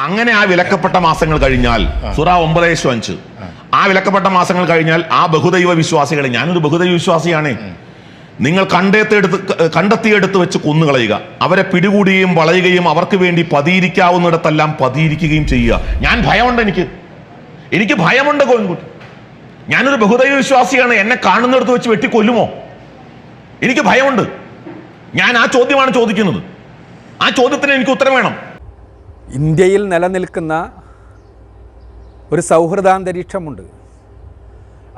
അങ്ങനെ ആ വിലക്കപ്പെട്ട മാസങ്ങൾ കഴിഞ്ഞാൽ സുറ ഒമ്പത് ഏശു അഞ്ച്. ആ. വിലക്കപ്പെട്ട മാസങ്ങൾ കഴിഞ്ഞാൽ ആ ബഹുദൈവ വിശ്വാസികളെ ഞാനൊരു ബഹുദൈവ വിശ്വാസിയാണ്. നിങ്ങൾ കണ്ടെത്തിയെടുത്ത് കണ്ടെത്തിയെടുത്ത് വെച്ച് കൊന്നുകളയുക. അവരെ പിടികൂടുകയും വളയുകയും അവർക്ക് വേണ്ടി പതിയിരിക്കാവുന്നിടത്തെല്ലാം പതിയിരിക്കുകയും ചെയ്യുക. ഞാൻ ഭയമുണ്ട് എനിക്ക്. എനിക്ക് ഭയമുണ്ട് കോയൻകുട്ടി ഞാനൊരു ബഹുദൈവ വിശ്വാസിയാണ്. എന്നെ കാണുന്നിടത്ത് വെച്ച് വെട്ടിക്കൊല്ലുമോ? എനിക്ക് ഭയമുണ്ട്. ഞാൻ ആ ചോദ്യമാണ് ചോദിക്കുന്നത്. ആ ചോദ്യത്തിന് എനിക്ക് ഉത്തരം വേണം. ഇന്ത്യയിൽ നിലനിൽക്കുന്ന ഒരു സൗഹൃദാന്തരീക്ഷമുണ്ട്.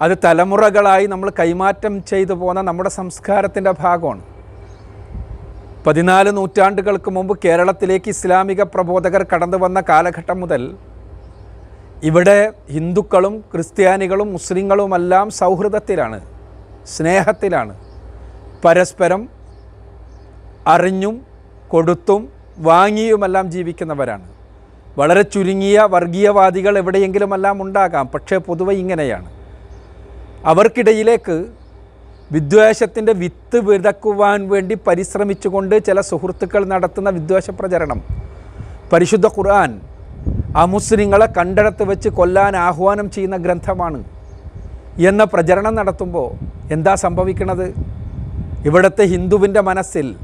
അത് തലമുറകളായി നമ്മൾ കൈമാറ്റം ചെയ്തു പോന്ന നമ്മുടെ സംസ്കാരത്തിന്റെ ഭാഗമാണ്. പതിനാല് നൂറ്റാണ്ടുകൾക്ക് മുമ്പ് കേരളത്തിലേക്ക് ഇസ്ലാമിക പ്രബോധകർ കടന്നു വന്ന കാലഘട്ടം മുതൽ ഇവിടെ ഹിന്ദുക്കളും ക്രിസ്ത്യാനികളും മുസ്ലിങ്ങളുമെല്ലാം സൗഹൃദത്തിലാണ് സ്നേഹത്തിലാണ്. പരസ്പരം അറിഞ്ഞും കൊടുത്തും വാങ്ങിയുമെല്ലാം ജീവിക്കുന്നവരാണ്. വളരെ ചുരുങ്ങിയ വർഗീയവാദികൾ എവിടെയെങ്കിലുമെല്ലാം ഉണ്ടാകാം പക്ഷേ പൊതുവെ ഇങ്ങനെയാണ്. അവർക്കിടയിലേക്ക് വിദ്വേഷത്തിന്റെ വിത്ത് വിതക്കുവാൻ വേണ്ടി പരിശ്രമിച്ചുകൊണ്ട് ചില സുഹൃത്തുക്കൾ നടത്തുന്ന വിദ്വേഷ പ്രചരണം. പരിശുദ്ധ ഖുർആൻ അമുസ്ലിങ്ങളെ കണ്ടെടുത്ത് വെച്ച് കൊല്ലാൻ ആഹ്വാനം ചെയ്യുന്ന ഗ്രന്ഥമാണ്. എന്ന പ്രചരണം നടത്തുമ്പോൾ എന്താ സംഭവിക്കുന്നത് ഇവിടുത്തെ ഹിന്ദുവിന്റെ മനസ്സിൽ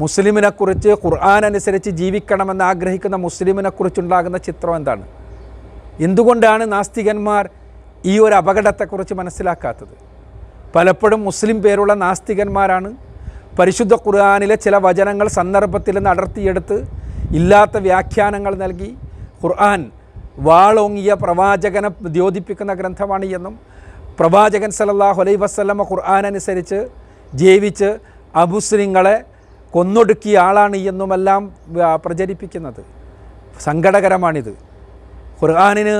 മുസ്ലിമിനെക്കുറിച്ച് ഖുർആൻ അനുസരിച്ച് ജീവിക്കണമെന്ന് ആഗ്രഹിക്കുന്ന മുസ്ലിമിനെക്കുറിച്ചുണ്ടാകുന്ന ചിത്രം എന്താണ്? എന്തുകൊണ്ടാണ് നാസ്തികന്മാർ ഈ ഒരു അപകടത്തെക്കുറിച്ച് മനസ്സിലാക്കാത്തത്? പലപ്പോഴും മുസ്ലിം പേരുള്ള നാസ്തികന്മാരാണ് പരിശുദ്ധ ഖുർആാനിലെ ചില വചനങ്ങൾ സന്ദർഭത്തിൽ നിന്ന് അടർത്തിയെടുത്ത് ഇല്ലാത്ത വ്യാഖ്യാനങ്ങൾ നൽകി ഖുർആൻ വാളോങ്ങിയ പ്രവാചകനെ ദ്യോതിപ്പിക്കുന്ന ഗ്രന്ഥമാണ് എന്നും പ്രവാചകൻ സല്ലല്ലാഹു അലൈഹി വസ്ലമ ഖുർആൻ അനുസരിച്ച് ജീവിച്ച് അമുസ്ലിങ്ങളെ കൊന്നൊടുക്കിയ ആളാണ് എന്നുമെല്ലാം പ്രചരിപ്പിക്കുന്നത്. സങ്കടകരമാണിത്. ഖുർആാനിന്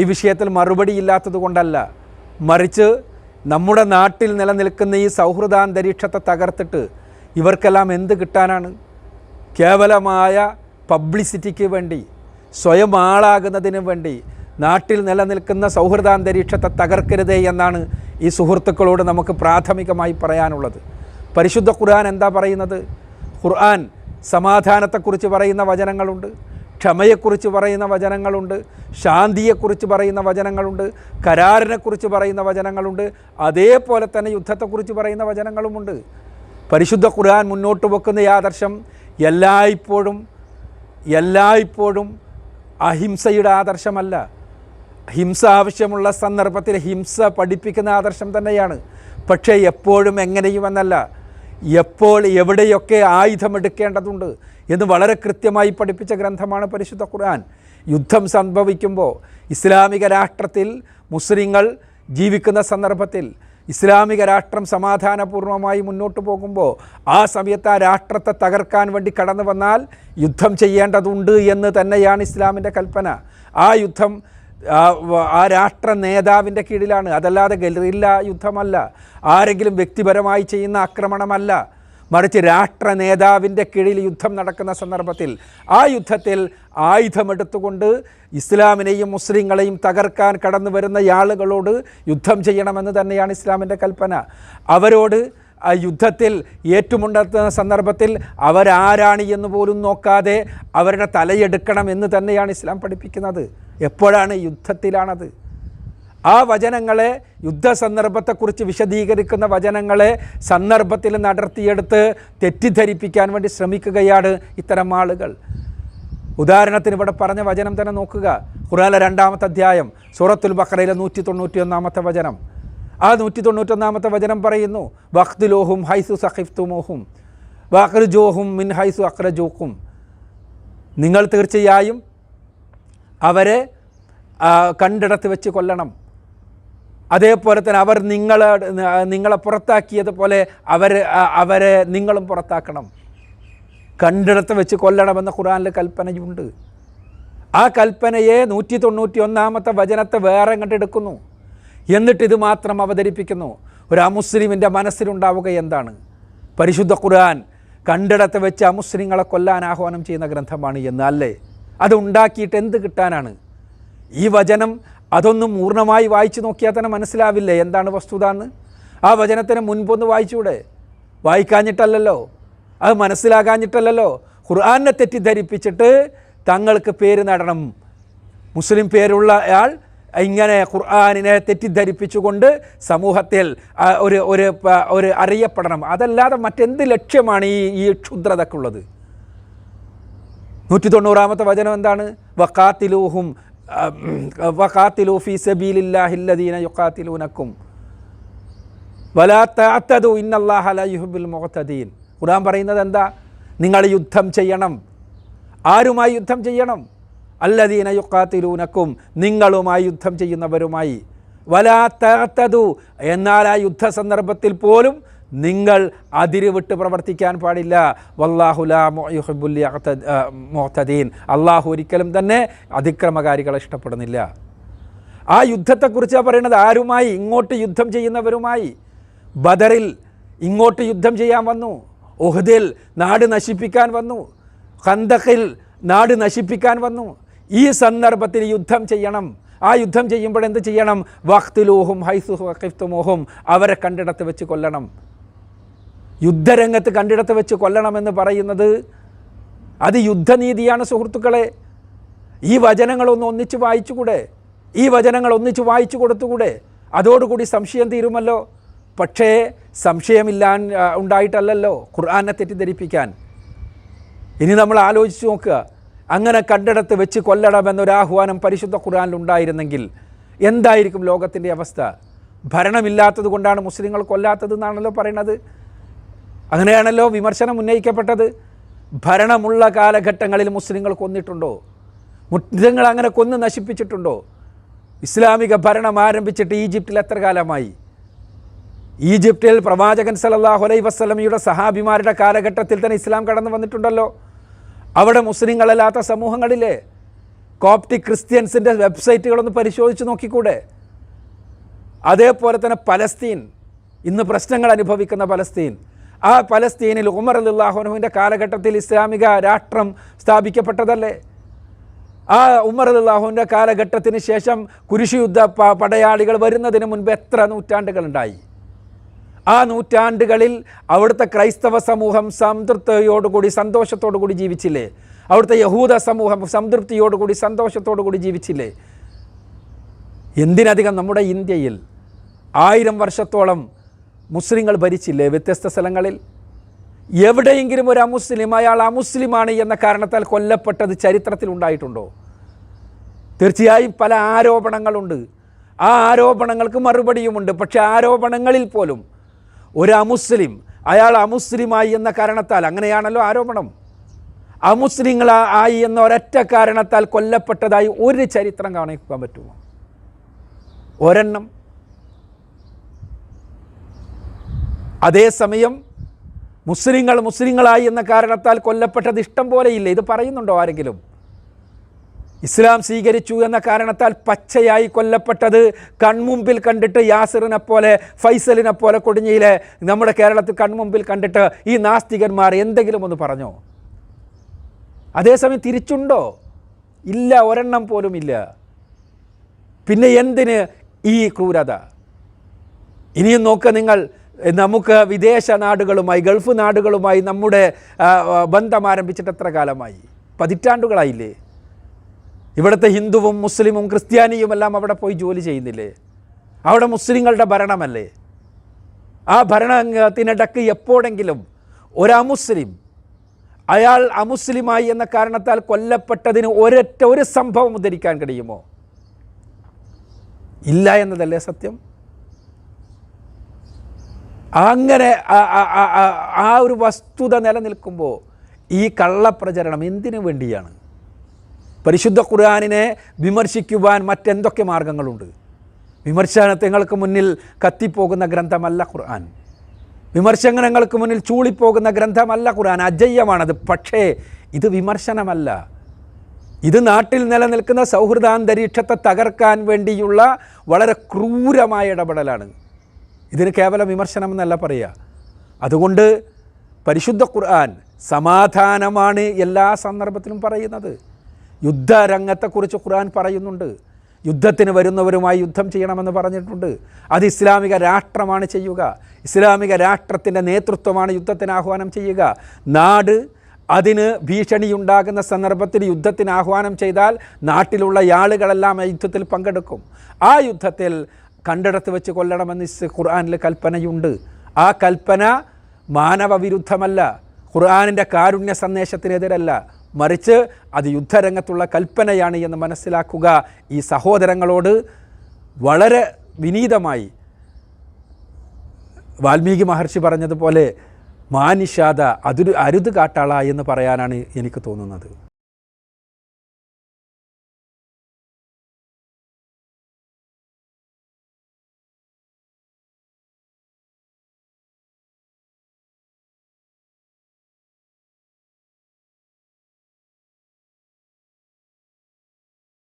ഈ വിഷയത്തിൽ മറുപടി ഇല്ലാത്തത് കൊണ്ടല്ല. മറിച്ച് നമ്മുടെ നാട്ടിൽ നിലനിൽക്കുന്ന ഈ സൗഹൃദാന്തരീക്ഷത്തെ തകർത്തിട്ട് ഇവർക്കെല്ലാം എന്ത് കിട്ടാനാണ്? കേവലമായ പബ്ലിസിറ്റിക്ക് വേണ്ടി സ്വയം ആളാകുന്നതിന് വേണ്ടി നാട്ടിൽ നിലനിൽക്കുന്ന സൗഹൃദാന്തരീക്ഷത്തെ തകർക്കരുതേ എന്നാണ് ഈ സുഹൃത്തുക്കളോട് നമുക്ക് പ്രാഥമികമായി പറയാനുള്ളത്. പരിശുദ്ധ ഖുർആൻ എന്താ പറയുന്നത്? ഖുർആൻ സമാധാനത്തെക്കുറിച്ച് പറയുന്ന വചനങ്ങളുണ്ട് ക്ഷമയെക്കുറിച്ച് പറയുന്ന വചനങ്ങളുണ്ട് ശാന്തിയെക്കുറിച്ച് പറയുന്ന വചനങ്ങളുണ്ട് കരാറിനെക്കുറിച്ച് പറയുന്ന വചനങ്ങളുണ്ട് അതേപോലെ തന്നെ യുദ്ധത്തെക്കുറിച്ച് പറയുന്ന വചനങ്ങളുമുണ്ട്. പരിശുദ്ധ ഖുർആൻ മുന്നോട്ട് വെക്കുന്ന ഈ ആദർശം എല്ലായ്പ്പോഴും എല്ലായ്പ്പോഴും അഹിംസയുടെ ആദർശമല്ല. ഹിംസ ആവശ്യമുള്ള സന്ദർഭത്തിൽ ഹിംസ പഠിപ്പിക്കുന്ന ആദർശം തന്നെയാണ്. പക്ഷേ എപ്പോഴും എങ്ങനെയുമെന്നല്ല എപ്പോൾ എവിടെയൊക്കെ ആയുധമെടുക്കേണ്ടതുണ്ട് എന്ന് വളരെ കൃത്യമായി പഠിപ്പിച്ച ഗ്രന്ഥമാണ് പരിശുദ്ധ ഖുർആൻ. യുദ്ധം സംഭവിക്കുമ്പോൾ ഇസ്ലാമിക രാഷ്ട്രത്തിൽ മുസ്ലിങ്ങൾ ജീവിക്കുന്ന സന്ദർഭത്തിൽ ഇസ്ലാമിക രാഷ്ട്രം സമാധാനപൂർവമായി മുന്നോട്ട് പോകുമ്പോൾ ആ സമയത്ത് ആ രാഷ്ട്രത്തെ തകർക്കാൻ വേണ്ടി കടന്നു വന്നാൽ യുദ്ധം ചെയ്യേണ്ടതുണ്ട് എന്ന് തന്നെയാണ് ഇസ്ലാമിന്റെ കൽപ്പന. ആ യുദ്ധം ആ രാഷ്ട്ര നേതാവിന്റെ കീഴിലാണ്. അതല്ലാതെ ഗറില്ല യുദ്ധമല്ല. ആരെങ്കിലും വ്യക്തിപരമായി ചെയ്യുന്ന ആക്രമണമല്ല. മറിച്ച് രാഷ്ട്ര നേതാവിന്റെ കീഴിൽ യുദ്ധം നടക്കുന്ന സന്ദർഭത്തിൽ ആ യുദ്ധത്തിൽ ആയുധമെടുത്തുകൊണ്ട് ഇസ്ലാമിനെയും മുസ്ലിങ്ങളെയും തകർക്കാൻ കടന്നു വരുന്ന ആളുകളോട് യുദ്ധം ചെയ്യണമെന്ന് തന്നെയാണ് ഇസ്ലാമിന്റെ കൽപ്പന. അവരോട് ആ യുദ്ധത്തിൽ ഏറ്റുമുണ്ടുന്ന സന്ദർഭത്തിൽ അവരാരാണ് എന്ന് പോലും നോക്കാതെ അവരുടെ തലയെടുക്കണം എന്ന് തന്നെയാണ് ഇസ്ലാം പഠിപ്പിക്കുന്നത്. എപ്പോഴാണ് യുദ്ധത്തിലാണത്? ആ വചനങ്ങളെ യുദ്ധ സന്ദർഭത്തെക്കുറിച്ച് വിശദീകരിക്കുന്ന വചനങ്ങളെ സന്ദർഭത്തിൽ നടത്തിയെടുത്ത് തെറ്റിദ്ധരിപ്പിക്കാൻ വേണ്ടി ശ്രമിക്കുകയാണ് ഇത്തരം ആളുകൾ. ഉദാഹരണത്തിന് ഇവിടെ പറഞ്ഞ വചനം തന്നെ നോക്കുക. ഖുറാല രണ്ടാമത്തെ അധ്യായം സൂറത്തുൽ ബഖറയിലെ നൂറ്റി തൊണ്ണൂറ്റി ഒന്നാമത്തെ വചനം. ആ നൂറ്റി തൊണ്ണൂറ്റൊന്നാമത്തെ വചനം പറയുന്നു വഖ്തുലോഹും ഹൈസു സഹിഫ്തുമോഹും വഖ്റുജോഹും മിൻ ഹൈസു അഖ്റജോക്കും നിങ്ങൾ തീർച്ചയായും അവരെ കണ്ടിടത്ത് വെച്ച് കൊല്ലണം. അതേപോലെ തന്നെ അവർ നിങ്ങളെ നിങ്ങളെ പുറത്താക്കിയതുപോലെ അവർ അവരെ നിങ്ങളും പുറത്താക്കണം. കണ്ടിടത്ത് വെച്ച് കൊല്ലണമെന്ന ഖുറാനിലെ കൽപ്പനയുണ്ട്. ആ കൽപ്പനയെ നൂറ്റി തൊണ്ണൂറ്റി ഒന്നാമത്തെ വചനത്തെ വേറെ കണ്ടെടുക്കുന്നു എന്നിട്ട് ഇത് മാത്രം അവതരിപ്പിക്കുന്നു. ഒരു അമുസ്ലിമിന്റെ മനസ്സിലുണ്ടാവുക എന്താണ്? പരിശുദ്ധ ഖുർആൻ കണ്ടിടത്ത് വെച്ച് അമുസ്ലിങ്ങളെ കൊല്ലാൻ ആഹ്വാനം ചെയ്യുന്ന ഗ്രന്ഥമാണ് എന്ന് അല്ലേ? അത് ഉണ്ടാക്കിയിട്ട് എന്ത് കിട്ടാനാണ്? ഈ വചനം അതൊന്നും പൂർണമായി വായിച്ചു നോക്കിയാൽ തന്നെ മനസ്സിലാവില്ലേ? എന്താണ് വസ്തുത എന്ന് ആ വചനത്തിന് മുൻപൊന്ന് വായിച്ചൂടെ? വായിക്കാഞ്ഞിട്ടല്ലല്ലോ. അത് മനസ്സിലാകാഞ്ഞിട്ടല്ലല്ലോ. ഖുർആാനെ തെറ്റിദ്ധരിപ്പിച്ചിട്ട് തങ്ങൾക്ക് പേര് നടണം. മുസ്ലിം പേരുള്ള ആൾ ഇങ്ങനെ ഖുർആാനിനെ തെറ്റിദ്ധരിപ്പിച്ചുകൊണ്ട് സമൂഹത്തിൽ ഒരു ഒരു ഒരു അറിയപ്പെടണം. അതല്ലാതെ മറ്റെന്ത് ലക്ഷ്യമാണ് ഈ ഈ ക്ഷുദ്രതക്കുള്ളത്? നൂറ്റി തൊണ്ണൂറാമത്തെ വചനം എന്താണ്? വക്കാത്തിലൂഹും മുഅ്തദീൻ ഖുർആൻ പറയുന്നത് എന്താ? നിങ്ങൾ യുദ്ധം ചെയ്യണം. ആരുമായി യുദ്ധം ചെയ്യണം? അല്ലദീന യുക്കാത്തിലൂനക്കും നിങ്ങളുമായി യുദ്ധം ചെയ്യുന്നവരുമായി. വലാ തഅത്തദു എന്നാൽ ആ യുദ്ധ സന്ദർഭത്തിൽ പോലും നിങ്ങൾ അതിര് വിട്ട് പ്രവർത്തിക്കാൻ പാടില്ല. വല്ലാഹുലാ മുഅ്തദീൻ അള്ളാഹു ഒരിക്കലും തന്നെ അതിക്രമകാരികളെ ഇഷ്ടപ്പെടുന്നില്ല. ആ യുദ്ധത്തെക്കുറിച്ചാണ് പറയുന്നത് ആരുമായി? ഇങ്ങോട്ട് യുദ്ധം ചെയ്യുന്നവരുമായി. ബദറിൽ ഇങ്ങോട്ട് യുദ്ധം ചെയ്യാൻ വന്നു. ഉഹദിൽ നാട് നശിപ്പിക്കാൻ വന്നു. ഖന്തഖിൽ നാട് നശിപ്പിക്കാൻ വന്നു. ഈ സന്ദർഭത്തിൽ യുദ്ധം ചെയ്യണം. ആ യുദ്ധം ചെയ്യുമ്പോൾ എന്ത് ചെയ്യണം? വഖ്തിലൂഹും ഹൈസു വഖിഫ്തുമൂഹും അവരെ കണ്ടിടത്ത് വെച്ച് കൊല്ലണം. യുദ്ധരംഗത്ത് കണ്ടിടത്ത് വെച്ച് കൊല്ലണമെന്ന് പറയുന്നത് അത് യുദ്ധനീതിയാണ് സുഹൃത്തുക്കളെ. ഈ വചനങ്ങളൊന്ന് ഒന്നിച്ച് വായിച്ചുകൂടെ? ഈ വചനങ്ങൾ ഒന്നിച്ച് വായിച്ചു കൊടുത്തുകൂടെ? അതോടുകൂടി സംശയം തീരുമല്ലോ. പക്ഷേ സംശയമില്ലാൻ ഉണ്ടായിട്ടല്ലല്ലോ ഖുർആനെ തെറ്റിദ്ധരിപ്പിക്കാൻ. ഇനി നമ്മൾ ആലോചിച്ച് നോക്കുക. അങ്ങനെ കണ്ടിടത്ത് വെച്ച് കൊല്ലണമെന്നൊരാഹ്വാനം പരിശുദ്ധ ഖുർആനിൽ ഉണ്ടായിരുന്നെങ്കിൽ എന്തായിരിക്കും ലോകത്തിന്റെ അവസ്ഥ? ഭരണമില്ലാത്തത് കൊണ്ടാണ് മുസ്ലിങ്ങൾ കൊല്ലാത്തത് എന്നാണല്ലോ പറയുന്നത് അങ്ങനെയാണല്ലോ വിമർശനം ഉന്നയിക്കപ്പെട്ടത്. ഭരണമുള്ള കാലഘട്ടങ്ങളിൽ മുസ്ലിങ്ങൾ കൊന്നിട്ടുണ്ടോ? മുസ്ലിങ്ങൾ അങ്ങനെ കൊന്ന് നശിപ്പിച്ചിട്ടുണ്ടോ? ഇസ്ലാമിക ഭരണം ആരംഭിച്ചിട്ട് ഈജിപ്തിൽ എത്ര കാലമായി? ഈജിപ്തിൽ പ്രവാചകൻ സല്ലല്ലാഹു അലൈഹി വസ്ലമയുടെ സഹാബിമാരുടെ കാലഘട്ടത്തിൽ തന്നെ ഇസ്ലാം കടന്നു വന്നിട്ടുണ്ടല്ലോ. അവിടെ മുസ്ലിങ്ങളല്ലാത്ത സമൂഹങ്ങളിലെ കോപ്റ്റിക് ക്രിസ്ത്യൻസിന്റെ വെബ്സൈറ്റുകളൊന്ന് പരിശോധിച്ച് നോക്കിക്കൂടെ? അതേപോലെ തന്നെ പലസ്തീൻ. ഇന്ന് പ്രശ്നങ്ങൾ അനുഭവിക്കുന്ന പലസ്തീൻ. ആ പലസ്തീനിൽ ഉമർ അല്ലാഹുനുവിന്റെ കാലഘട്ടത്തിൽ ഇസ്ലാമിക രാഷ്ട്രം സ്ഥാപിക്കപ്പെട്ടതല്ലേ? ആ ഉമർ അല്ലാഹുവിന്റെ കാലഘട്ടത്തിന് ശേഷം കുരിശുയുദ്ധ പടയാളികൾ വരുന്നതിന് മുൻപ് എത്ര നൂറ്റാണ്ടുകളുണ്ടായി? ആ നൂറ്റാണ്ടുകളിൽ അവിടുത്തെ ക്രൈസ്തവ സമൂഹം സംതൃപ്തിയോടുകൂടി സന്തോഷത്തോടുകൂടി ജീവിച്ചില്ലേ? അവിടുത്തെ യഹൂദ സമൂഹം സംതൃപ്തിയോടുകൂടി സന്തോഷത്തോടുകൂടി ജീവിച്ചില്ലേ? എന്തിനധികം നമ്മുടെ ഇന്ത്യയിൽ ആയിരം വർഷത്തോളം മുസ്ലിങ്ങൾ ഭരിച്ചില്ലേ? വ്യത്യസ്ത സ്ഥലങ്ങളിൽ. എവിടെയെങ്കിലും ഒരു അമുസ്ലിം അയാൾ അമുസ്ലിമാണ് എന്ന കാരണത്താൽ കൊല്ലപ്പെട്ടത് ചരിത്രത്തിൽ ഉണ്ടായിട്ടുണ്ടോ? തീർച്ചയായും പല ആരോപണങ്ങളുണ്ട്. ആ ആരോപണങ്ങൾക്ക് മറുപടിയുമുണ്ട്. പക്ഷേ ആരോപണങ്ങളിൽ പോലും ഒരു അമുസ്ലിം അയാൾ അമുസ്ലിമായി എന്ന കാരണത്താൽ അങ്ങനെയാണല്ലോ ആരോപണം. അമുസ്ലിങ്ങൾ ആയി എന്ന ഒരൊറ്റ കാരണത്താൽ കൊല്ലപ്പെട്ടതായി ഒരു ചരിത്രം കാണിക്കാൻ പറ്റുമോ? ഒരെണ്ണം. അതേസമയം മുസ്ലിങ്ങൾ മുസ്ലിങ്ങളായി എന്ന കാരണത്താൽ കൊല്ലപ്പെട്ടത് ഇഷ്ടം പോലെയില്ല ഇത് പറയുന്നുണ്ടോ ആരെങ്കിലും? ഇസ്ലാം സ്വീകരിച്ചു എന്ന കാരണത്താൽ പച്ചയായി കൊല്ലപ്പെട്ടത് കൺമുമ്പിൽ കണ്ടിട്ട് യാസിറിനെ പോലെ ഫൈസലിനെ പോലെ കൊടിഞ്ഞിയിലെ നമ്മുടെ കേരളത്തിൽ കൺമുമ്പിൽ കണ്ടിട്ട് ഈ നാസ്തികന്മാർ എന്തെങ്കിലും ഒന്ന് പറഞ്ഞോ? അതേസമയം തിരിച്ചുണ്ടോ? ഇല്ല ഒരെണ്ണം പോലും ഇല്ല. പിന്നെ എന്തിന് ഈ ക്രൂരത? ഇനിയും നോക്കുക നിങ്ങൾ നമുക്ക് വിദേശ നാടുകളുമായി ഗൾഫ് നാടുകളുമായി നമ്മുടെ ബന്ധം ആരംഭിച്ചിട്ട് എത്ര കാലമായി? പതിറ്റാണ്ടുകളായില്ലേ? ഇവിടുത്തെ ഹിന്ദുവും മുസ്ലിമും ക്രിസ്ത്യാനിയും എല്ലാം അവിടെ പോയി ജോലി ചെയ്യുന്നില്ലേ? അവിടെ മുസ്ലിങ്ങളുടെ ഭരണമല്ലേ? ആ ഭരണത്തിനിടക്ക് എപ്പോഴെങ്കിലും ഒരമുസ്ലിം അയാൾ അമുസ്ലിമായി എന്ന കാരണത്താൽ കൊല്ലപ്പെട്ടതിന് ഒരൊറ്റ ഒരു സംഭവം ഉദ്ധരിക്കാൻ കഴിയുമോ? ഇല്ല എന്നതല്ലേ സത്യം? അങ്ങനെ ആ- ഒരു വസ്തുത നിലനിൽക്കുമ്പോൾ ഈ കള്ളപ്രചരണം എന്തിനു വേണ്ടിയാണ്? പരിശുദ്ധ ഖുർആാനിനെ വിമർശിക്കുവാൻ മറ്റെന്തൊക്കെ മാർഗങ്ങളുണ്ട്? വിമർശനങ്ങൾക്ക് മുന്നിൽ കത്തിപ്പോകുന്ന ഗ്രന്ഥമല്ല ഖുർആൻ. വിമർശനങ്ങൾക്ക് മുന്നിൽ ചൂളിപ്പോകുന്ന ഗ്രന്ഥമല്ല ഖുർആൻ. അജയ്യമാണത്. പക്ഷേ ഇത് വിമർശനമല്ല. ഇത് നാട്ടിൽ നിലനിൽക്കുന്ന സൗഹൃദാന്തരീക്ഷത്തെ തകർക്കാൻ വേണ്ടിയുള്ള വളരെ ക്രൂരമായ ഇടപെടലാണ്. ഇതിന് കേവല വിമർശനം എന്നല്ല പറയുക. അതുകൊണ്ട് പരിശുദ്ധ ഖുർആൻ സമാധാനമാണ് എല്ലാ സന്ദർഭത്തിലും പറയുന്നത്. യുദ്ധരംഗത്തെക്കുറിച്ച് ഖുർആൻ പറയുന്നുണ്ട്. യുദ്ധത്തിന് വരുന്നവരുമായി യുദ്ധം ചെയ്യണമെന്ന് പറഞ്ഞിട്ടുണ്ട്. അത് ഇസ്ലാമിക രാഷ്ട്രമാണ് ചെയ്യുക. ഇസ്ലാമിക രാഷ്ട്രത്തിന്റെ നേതൃത്വമാണ് യുദ്ധത്തിന് ആഹ്വാനം ചെയ്യുക. നാട് അതിന് ഭീഷണിയുണ്ടാകുന്ന സന്ദർഭത്തിൽ യുദ്ധത്തിന് ആഹ്വാനം ചെയ്താൽ നാട്ടിലുള്ള ആളുകളെല്ലാം യുദ്ധത്തിൽ പങ്കെടുക്കും. ആ യുദ്ധത്തിൽ കണ്ടിടത്ത് വെച്ച് കൊല്ലണമെന്ന് ഖുർആാനിൽ കൽപ്പനയുണ്ട്. ആ കൽപ്പന മാനവ വിരുദ്ധമല്ല ഖുർആാനിന്റെ കാരുണ്യ സന്ദേശത്തിനെതിരല്ല. മറിച്ച് അത് യുദ്ധരംഗത്തുള്ള കൽപ്പനയാണ് എന്ന് മനസ്സിലാക്കുക ഈ സഹോദരങ്ങളോട് വളരെ വിനീതമായി. വാൽമീകി മഹർഷി പറഞ്ഞതുപോലെ മാനിഷാദ അതൊരു അരുത് കാട്ടാള എന്ന് പറയാനാണ് എനിക്ക് തോന്നുന്നത്.